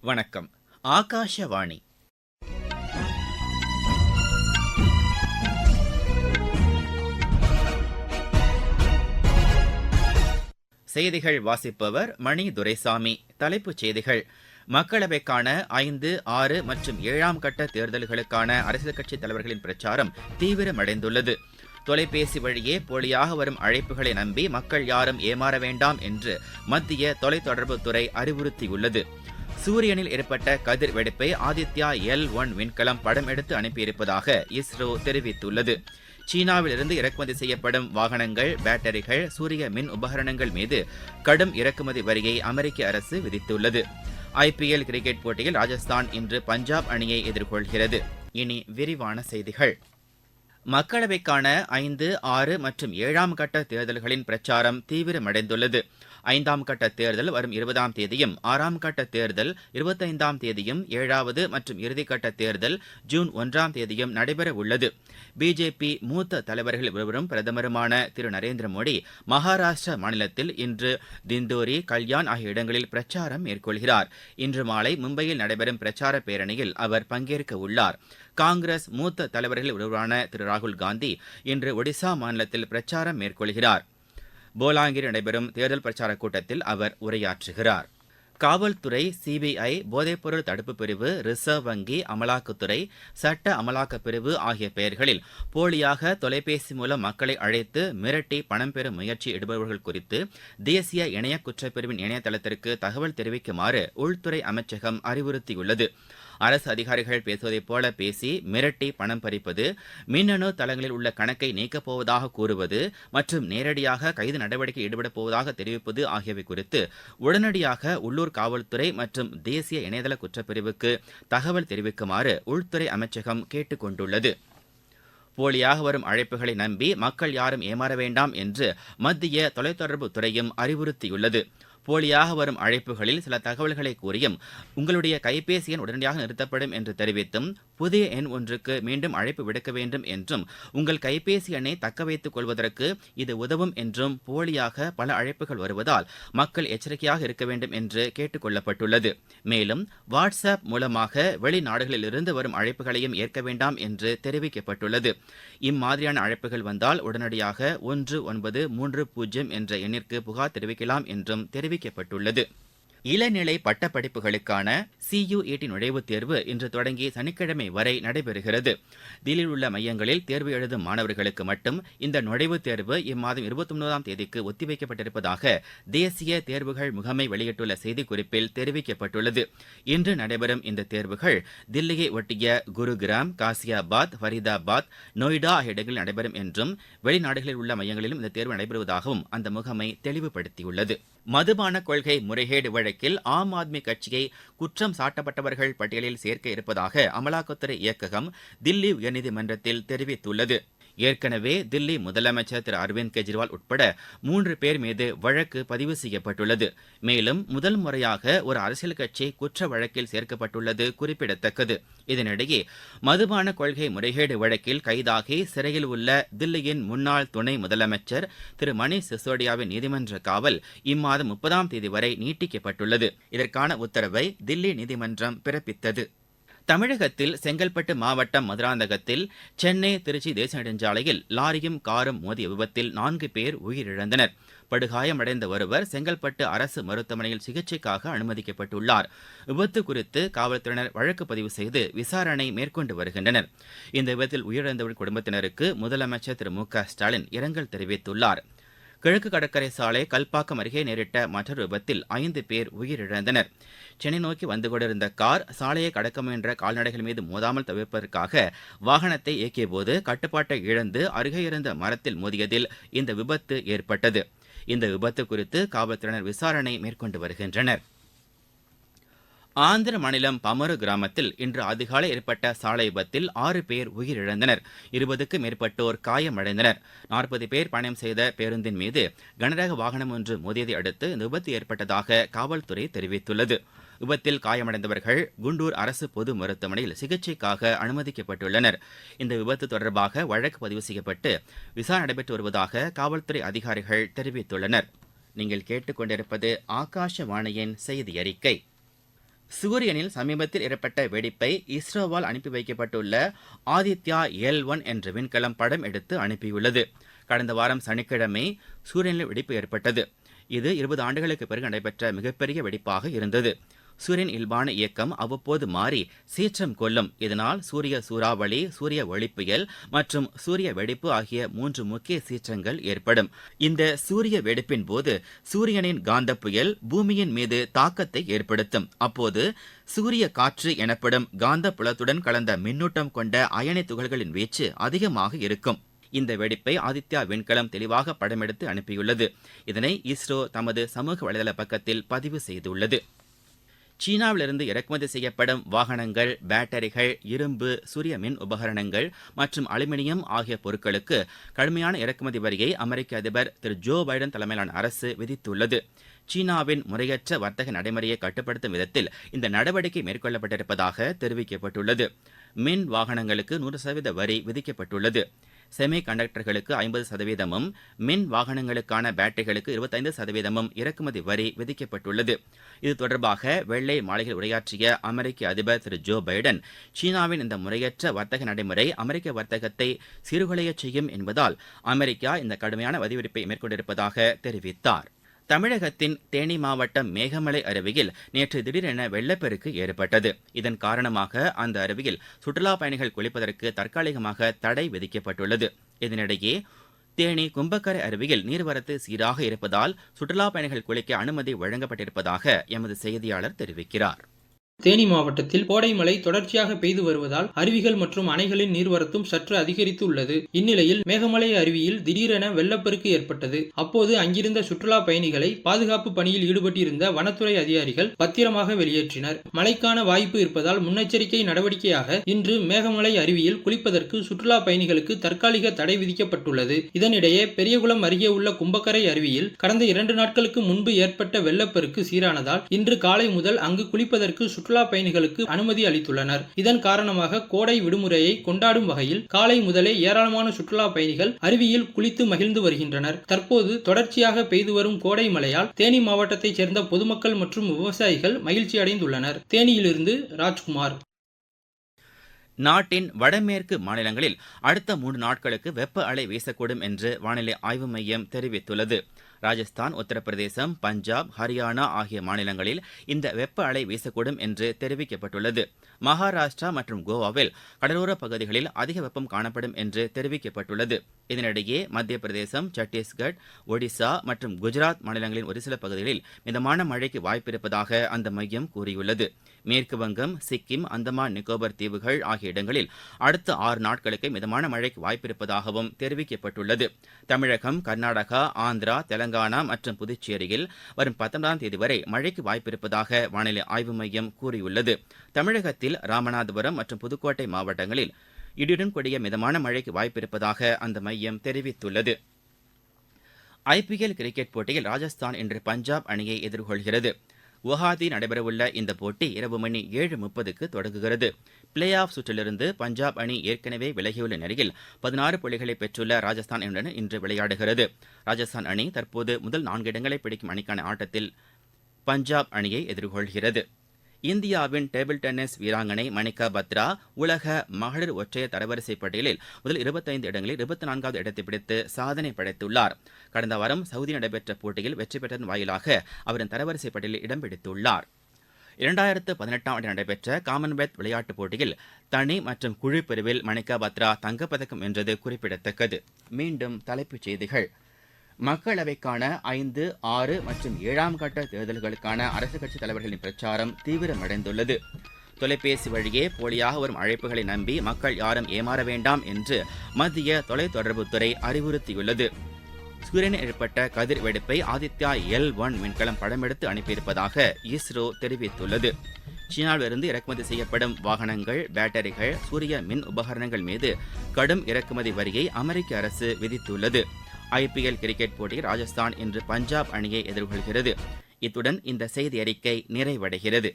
வணக்கம். ஆகாஷவாணி. செய்திகள் வாசிப்பவர் மணி துரைசாமி. தலைப்புச் செய்திகள். மக்களவைக்கான ஐந்து ஆறு மற்றும் ஏழாம் கட்ட தேர்தல்களுக்கான அரசியல் கட்சித் தலைவர்களின் பிரச்சாரம் தீவிரமடைந்துள்ளது. தொலைபேசி வழியே போலியாக வரும் அழைப்புகளை நம்பி மக்கள் யாரும் ஏமாற வேண்டாம் என்று மத்திய தொலைத்தொடர்புத்துறை அறிவுறுத்தியுள்ளது. சூரியனில் ஏற்பட்ட கதிர் வெடிப்பை ஆதித்யா எல் ஒன் விண்கலம் படம் எடுத்து அனுப்பியிருப்பதாக இஸ்ரோ தெரிவித்துள்ளது. சீனாவிலிருந்து இறக்குமதி செய்யப்படும் வாகனங்கள் பேட்டரிகள் சூரிய மின் உபகரணங்கள் மீது கடும் இறக்குமதி வரியை அமெரிக்க அரசு விதித்துள்ளது. ஐபிஎல் கிரிக்கெட் போட்டியில் ராஜஸ்தான் இன்று பஞ்சாப் அணியை எதிர்கொள்கிறது. இனி விரிவான செய்திகள். மக்களவைக்கான ஐந்து ஆறு மற்றும் ஏழாம் கட்ட தேர்தல்களின் பிரச்சாரம் தீவிரமடைந்துள்ளது. ஐந்தாம் கட்ட தேர்தல் வரும் இருபதாம் தேதியும் ஆறாம் கட்ட தேர்தல் இருபத்தைந்தாம் தேதியும் ஏழாவது மற்றும் இறுதிக்கட்ட தேர்தல் ஜூன் ஒன்றாம் தேதியும் நடைபெற உள்ளது பிஜேபி மூத்த தலைவர்கள் ஒருவரும் பிரதமருமான திரு நரேந்திர மோடி மகாராஷ்டிரா மாநிலத்தில் இன்று திந்தோரி கல்யாண் ஆகிய இடங்களில் பிரச்சாரம் மேற்கொள்கிறார். இன்று மாலை மும்பையில் நடைபெறும் பிரச்சார பேரணியில் அவர் பங்கேற்க உள்ளார் காங்கிரஸ் மூத்த தலைவர்கள் ஒருவரான திரு ராகுல் காந்தி இன்று ஒடிசா மாநிலத்தில் பிரச்சாரம் மேற்கொள்கிறார். போலாங்கில் நடைபெறும் தேர்தல் பிரச்சாரக் கூட்டத்தில் அவர் உரையாற்றுகிறார். காவல்துறை சிபிஐ போதைப்பொருள் தடுப்பு பிரிவு ரிசர்வ் வங்கி அமலாக்கத்துறை சட்ட அமலாக்கப் பிரிவு ஆகிய பெயர்களில் போலியாக தொலைபேசி மூலம் மக்களை அழைத்து மிரட்டி பணம் பெறும் முயற்சி ஈடுபவர்கள் குறித்து தேசிய இணைய குற்றப்பிரிவின் இணையதளத்திற்கு தகவல் தெரிவிக்குமாறு உள்துறை அமைச்சகம் அறிவுறுத்தியுள்ளது. அரசு அதிகாரிகள் பேசுவதைப் போல பேசி மிரட்டி பணம் பறிப்பது மின்னணு தளங்களில் உள்ள கணக்கை நீக்கப் போவதாக கூறுவது மற்றும் நேரடியாக கைது நடவடிக்கை ஈடுபடப் போவதாக தெரிவிப்பது ஆகியவை குறித்து உடனடியாக உள்ளூர் காவல்துறை மற்றும் தேசிய இணையதள குற்றப்பிரிவுக்கு தகவல் தெரிவிக்குமாறு உள்துறை அமைச்சகம் கேட்டுக் கொண்டுள்ளது. போலியாக வரும் அழைப்புகளை நம்பி மக்கள் யாரும் ஏமாற வேண்டாம் என்று மத்திய தொலைத்தொடர்பு துறையும் அறிவுறுத்தியுள்ளது. போலியாக வரும் அழைப்புகளில் சில தகவல்களை கூறியும் உங்களுடைய கைபேசி எண் உடனடியாக நிறுத்தப்படும் என்று தெரிவித்தும் புதிய எண் ஒன்றுக்கு மீண்டும் அழைப்பு விடுக்க வேண்டும் என்றும் உங்கள் கைபேசி எண்ணை தக்க வைத்துக் கொள்வதற்கு இது உதவும் என்றும் போலியாக பல அழைப்புகள் வருவதால் மக்கள் எச்சரிக்கையாக இருக்க வேண்டும் என்று கேட்டுக் கொள்ளப்பட்டுள்ளது. மேலும் வாட்ஸ்அப் மூலமாக வெளிநாடுகளிலிருந்து வரும் அழைப்புகளையும் ஏற்க வேண்டாம் என்று தெரிவிக்கப்பட்டுள்ளது. இம்மாதிரியான அழைப்புகள் வந்தால் உடனடியாக ஒன்று ஒன்பது மூன்று பூஜ்ஜியம் என்ற எண்ணிற்கு புகார் தெரிவிக்கலாம் என்றும் தெரிவிக்கப்பட்டுள்ளது. இளநிலை பட்டப்படிப்புகளுக்கான சியுஇடி நுழைவுத் தேர்வு இன்று தொடங்கி சனிக்கிழமை வரை நடைபெறுகிறது. தில்லியில் உள்ள மையங்களில் தேர்வு எழுதும் மாணவர்களுக்கு மட்டும் இந்த நுழைவுத் தேர்வு இம்மாதம் இருபத்தொன்பதாம் தேதிக்கு ஒத்திவைக்கப்பட்டிருப்பதாக தேசிய தேர்வுகள் முகமை வெளியிட்டுள்ள செய்திக்குறிப்பில் தெரிவிக்கப்பட்டுள்ளது. இன்று நடைபெறும் இந்த தேர்வுகள் தில்லியை ஒட்டிய குருகிராம் காசியாபாத் ஃபரிதாபாத் நொய்டா ஆகிய இடங்களில் நடைபெறும் என்றும் வெளிநாடுகளில் உள்ள மையங்களிலும் இந்த தேர்வு நடைபெறுவதாகவும் அந்த முகமை தெளிவுபடுத்தியுள்ளது. மதுபான கொள்கை முறைகேடு வழக்கில் ஆம் ஆத்மி கட்சியை குற்றம் சாட்டப்பட்டவர்கள் பட்டியலில் சேர்க்க இருப்பதாக அமலாக்கத்துறை இயக்ககம் தில்லி உயர்நீதிமன்றத்தில் தெரிவித்துள்ளது. ஏற்கனவே தில்லி முதலமைச்சர் திரு அரவிந்த் கெஜ்ரிவால் உட்பட மூன்று பேர் மீது வழக்கு பதிவு செய்யப்பட்டுள்ளது. மேலும் முதல் முறையாக ஒரு அரசியல் கட்சி குற்ற வழக்கில் சேர்க்கப்பட்டுள்ளது குறிப்பிடத்தக்கது. இதனிடையே மதுபான கொள்கை முறைகேடு வழக்கில் கைதாகி சிறையில் உள்ள தில்லியின் முன்னாள் துணை முதலமைச்சர் திரு மணிஷ் சிசோடியாவின் நீதிமன்ற காவல் இம்மாதம் முப்பதாம் தேதி வரை நீட்டிக்கப்பட்டுள்ளது. இதற்கான உத்தரவை தில்லி நீதிமன்றம் பிறப்பித்தது. தமிழகத்தில் செங்கல்பட்டு மாவட்டம் மதுராந்தகத்தில் சென்னை திருச்சி தேசிய நெடுஞ்சாலையில் லாரியும் காரும் மோதிய விபத்தில் நான்கு பேர் உயிரிழந்தனர். படுகாயமடைந்த ஒருவர் செங்கல்பட்டு அரசு மருத்துவமனையில் சிகிச்சைக்காக அனுமதிக்கப்பட்டுள்ளார். விபத்து குறித்து காவல்துறையினர் வழக்கு பதிவு செய்து விசாரணை மேற்கொண்டு வருகின்றனர். இந்த விபத்தில் உயிரிழந்தவரின் குடும்பத்தினருக்கு முதலமைச்சர் திரு மு க ஸ்டாலின் இரங்கல் தெரிவித்துள்ளார். கிழக்கு கடற்கரை சாலை கல்பாக்கம் அருகே நேரிட்ட மற்றொரு விபத்தில் ஐந்து பேர் உயிரிழந்தனர். சென்னை நோக்கி வந்து கொண்டிருந்த கார் சாலையை கடக்க முயன்ற கால்நடைகள் மீது மோதாமல் தவிர்ப்பதற்காக வாகனத்தை இயக்கியபோது கட்டுப்பாட்டை இழந்து அருகே இருந்த மரத்தில் மோதியதில் இந்த விபத்து ஏற்பட்டது. இந்த விபத்து குறித்து காவல்துறையினர் விசாரணை மேற்கொண்டு வருகின்றனர். ஆந்திர மாநிலம் பமரு கிராமத்தில் இன்று அதிகாலை ஏற்பட்ட சாலை விபத்தில் ஆறு பேர் உயிரிழந்தனர். இருபதுக்கு மேற்பட்டோர் காயமடைந்தனர். நாற்பது பேர் பயணம் செய்த பேருந்தின் மீது கனரக வாகனம் ஒன்று மோதியதை அடுத்து இந்த விபத்து ஏற்பட்டதாக காவல்துறை தெரிவித்துள்ளது. விபத்தில் காயமடைந்தவர்கள் குண்டூர் அரசு பொது மருத்துவமனையில் சிகிச்சைக்காக அனுமதிக்கப்பட்டுள்ளனர். இந்த விபத்து தொடர்பாக வழக்கு பதிவு செய்யப்பட்டு விசாரணை நடைபெற்று வருவதாக காவல்துறை அதிகாரிகள் தெரிவித்துள்ளனர். நீங்கள் கேட்டுக்கொண்டிருப்பது ஆகாஷவாணியின் செய்தி அறிக்கை சூரியனில் சமீபத்தில் ஏற்பட்ட வெடிப்பை இஸ்ரோவால் அனுப்பி வைக்கப்பட்டுள்ள ஆதித்யா எல் ஒன் என்ற விண்கலம் படம் எடுத்து அனுப்பியுள்ளது. கடந்த வாரம் சனிக்கிழமை சூரியனில் வெடிப்பு ஏற்பட்டது. இது இருபது ஆண்டுகளுக்கு பிறகு நடைபெற்ற மிகப்பெரிய வெடிப்பாக இருந்தது. சூரியன் இயல்பான இயக்கம் அவ்வப்போது மாறி சீற்றம் கொள்ளும். இதனால் சூரிய சூறாவளி சூரிய ஒளிப்புயல் மற்றும் சூரிய வெடிப்பு ஆகிய மூன்று முக்கிய சீற்றங்கள் ஏற்படும். இந்த சூரிய வெடிப்பின் போது சூரியனின் காந்த புயல் பூமியின் மீது தாக்கத்தை ஏற்படுத்தும். அப்போது சூரிய காற்று எனப்படும் காந்த புலத்துடன் கலந்த மின்னூட்டம் கொண்ட அயனி துகள்களின் வீச்சு அதிகமாக இருக்கும். இந்த வெடிப்பை ஆதித்யா விண்கலம் தெளிவாக படமெடுத்து அனுப்பியுள்ளது. இதனை இஸ்ரோ தமது சமூக வலைதள பக்கத்தில் பதிவு செய்துள்ளது. சீனாவிலிருந்து இறக்குமதி செய்யப்படும் வாகனங்கள் பேட்டரிகள் இரும்பு சூரிய மின் உபகரணங்கள் மற்றும் அலுமினியம் ஆகிய பொருட்களுக்கு கடுமையான இறக்குமதி வரியை அமெரிக்க அதிபர் திரு ஜோ பைடன் தலைமையிலான அரசு விதித்துள்ளது. சீனாவின் முறையற்ற வர்த்தக நடைமுறையை கட்டுப்படுத்தும் விதத்தில் இந்த நடவடிக்கை மேற்கொள்ளப்பட்டிருப்பதாக தெரிவிக்கப்பட்டுள்ளது. மின் வாகனங்களுக்கு நூறு சதவீத வரி விதிக்கப்பட்டுள்ளது. செமி கண்டக்டர்களுக்கு ஐம்பது சதவீதமும் மின் வாகனங்களுக்கான பேட்டரிகளுக்கு இருபத்தைந்து சதவீதமும் இறக்குமதி வரி விதிக்கப்பட்டுள்ளது. இது தொடர்பாக வெள்ளை மாளிகையில் உரையாற்றிய அமெரிக்க அதிபர் திரு ஜோ பைடன் சீனாவின் இந்த முறையற்ற வர்த்தக நடைமுறை அமெரிக்க வர்த்தகத்தை சீர்குலையச் செய்யும் என்பதால் அமெரிக்கா இந்த கடுமையான வரி விதிப்பை மேற்கொண்டிருப்பதாக தெரிவித்தார். தமிழகத்தின் தேனி மாவட்டம் மேகமலை அருவியில் நேற்று திடீரென வெள்ளப்பெருக்கு ஏற்பட்டது. இதன் காரணமாக அந்த அருவியில் சுற்றுலா பயணிகள் குளிப்பதற்கு தற்காலிகமாக தடை விதிக்கப்பட்டுள்ளது. இதனிடையே தேனி கும்பக்கரை அருவியில் நீர்வரத்து சீராக இருப்பதால் சுற்றுலா பயணிகள் குளிக்க அனுமதி வழங்கப்பட்டிருப்பதாக எமது செய்தியாளர் தெரிவிக்கிறார். தேனி மாவட்டத்தில் கோடை மழை தொடர்ச்சியாக பெய்து வருவதால் அருவிகள் மற்றும் அணைகளின் நீர்வரத்தும் சற்று அதிகரித்து உள்ளது இந்நிலையில் மேகமலை அருவியில் திடீரென வெள்ளப்பெருக்கு ஏற்பட்டது. அப்போது அங்கிருந்த சுற்றுலா பயணிகளை பாதுகாப்பு பணியில் ஈடுபட்டிருந்த வனத்துறை அதிகாரிகள் பத்திரமாக வெளியேற்றினர். மழைக்கான வாய்ப்பு இருப்பதால் முன்னெச்சரிக்கை நடவடிக்கையாக இன்று மேகமலை அருவியில் குளிப்பதற்கு சுற்றுலா பயணிகளுக்கு தற்காலிக தடை விதிக்கப்பட்டுள்ளது. இதனிடையே பெரியகுளம் அருகே உள்ள கும்பக்கரை அருவியில் கடந்த இரண்டு நாட்களுக்கு முன்பு ஏற்பட்ட வெள்ளப்பெருக்கு சீரானதால் இன்று காலை முதல் அங்கு குளிப்பதற்கு சுற்றுலா பயணிகளுக்கு அனுமதி அளித்துள்ளனர். இதன் காரணமாக கோடை விடுமுறையை கொண்டாடும் வகையில் காலை முதலே ஏராளமான சுற்றுலா பயணிகள் அருவியில் குளித்து மகிழ்ந்து வருகின்றனர். தற்போது தொடர்ச்சியாக பெய்து வரும் கோடை மழையால் தேனி மாவட்டத்தைச் சேர்ந்த பொதுமக்கள் மற்றும் விவசாயிகள் மகிழ்ச்சி அடைந்துள்ளனர். தேனியிலிருந்து ராஜ்குமார். நாட்டின் வடமேற்கு மாநிலங்களில் அடுத்த மூன்று நாட்களுக்கு வெப்ப அலை வீசக்கூடும் என்று வானிலை ஆய்வு மையம் தெரிவித்துள்ளது. ராஜஸ்தான் உத்தரப்பிரதேசம் பஞ்சாப் ஹரியானா ஆகிய மாநிலங்களில் இந்த வெப்ப அலை வீசக்கூடும் என்று தெரிவிக்கப்பட்டுள்ளது. மகாராஷ்டிரா மற்றும் கோவாவில் கடலோர பகுதிகளில் அதிக வெப்பம் காணப்படும் என்று தெரிவிக்கப்பட்டுள்ளது. இதனிடையே மத்திய பிரதேசம் சத்தீஸ்கர் ஒடிசா மற்றும் குஜராத் மாநிலங்களின் ஒரு சில பகுதிகளில் மிதமான மழைக்கு வாய்ப்பிருப்பதாக அந்த மையம் கூறியுள்ளது. மேற்கு வங்கம் சிக்கிம் அந்தமான் நிக்கோபர் தீவுகள் ஆகிய இடங்களில் அடுத்த ஆறு நாட்களுக்கு மிதமான மழைக்கு வாய்ப்பிருப்பதாகவும் தெரிவிக்கப்பட்டுள்ளது. தமிழகம் கர்நாடகா ஆந்திரா தெலங்கானா தெலங்கானா மற்றும் புதுச்சேரியில் வரும் பத்தொன்பதாம் தேதி வரை மழைக்கு வாய்ப்பிருப்பதாக வானிலை ஆய்வு மையம் கூறியுள்ளது. தமிழகத்தில் ராமநாதபுரம் மற்றும் புதுக்கோட்டை மாவட்டங்களில் இடியுடன் கூடிய மிதமான மழைக்கு வாய்ப்பிருப்பதாக அந்த மையம் தெரிவித்துள்ளது. ஐபிஎல் கிரிக்கெட் போட்டியில் ராஜஸ்தான் இன்று பஞ்சாப் அணியை எதிர்கொள்கிறது. குவஹாத்தியில் நடைபெறவுள்ள இந்த போட்டி இரவு மணி ஏழு முப்பதுக்கு தொடங்குகிறது. பிளே ஆஃப் சுற்றிலிருந்து பஞ்சாப் அணி ஏற்கனவே விலகியுள்ள நிலையில் பதினாறு புள்ளிகளை பெற்றுள்ள ராஜஸ்தான் அணியுடன் இன்று விளையாடுகிறது. ராஜஸ்தான் அணி தற்போது முதல் நான்கு இடங்களை பிடிக்கும் அணிக்கான ஆட்டத்தில் பஞ்சாப் அணியை எதிர்கொள்கிறது. இந்தியாவின் டேபிள் டென்னிஸ் வீராங்கனை மணிகா பத்ரா உலக மகளிர் ஒற்றையர் தரவரிசை பட்டியலில் முதல் இருபத்தைந்து இடங்களில் இருபத்தி நான்காவது இடத்தை பிடித்து சாதனை படைத்துள்ளார். கடந்த வாரம் சவுதி நடைபெற்ற போட்டியில் வெற்றி பெற்றதன் வாயிலாக அவரின் தரவரிசை பட்டியலில் இடம் பிடித்துள்ளார். இரண்டாயிரத்து பதினெட்டாம் ஆண்டு நடைபெற்ற காமன்வெல்த் விளையாட்டுப் போட்டியில் தனி மற்றும் குழு பிரிவில் மணிகா பத்ரா தங்கப்பதக்கம் வென்றது குறிப்பிடத்தக்கது. மீண்டும் தலைப்புச் செய்திகள். மக்களவைக்கான ஐந்து ஆறு மற்றும் ஏழாம் கட்ட தேர்தல்களுக்கான அரசு கட்சித் தலைவர்களின் பிரச்சாரம் தீவிரமடைந்துள்ளது. தொலைபேசி வழியே போலியாக வரும் அழைப்புகளை நம்பி மக்கள் யாரும் ஏமாற வேண்டாம் என்று மத்திய தொலைத்தொடர்புத்துறை அறிவுறுத்தியுள்ளது. சூரியனில் ஏற்பட்ட கதிர் வெடிப்பை ஆதித்யா எல் ஒன் விண்கலம் படமெடுத்து அனுப்பியிருப்பதாக இஸ்ரோ தெரிவித்துள்ளது. சீனாவிலிருந்து இறக்குமதி செய்யப்படும் வாகனங்கள் பேட்டரிகள் சூரிய மின் உபகரணங்கள் மீது கடும் இறக்குமதி வரியை அமெரிக்க அரசு விதித்துள்ளது. ஐபிஎல் கிரிக்கெட் போட்டியில் ராஜஸ்தான் இன்று பஞ்சாப் அணியை எதிர்கொள்கிறது. இத்துடன் இந்த செய்தி அறிக்கை நிறைவடைகிறது.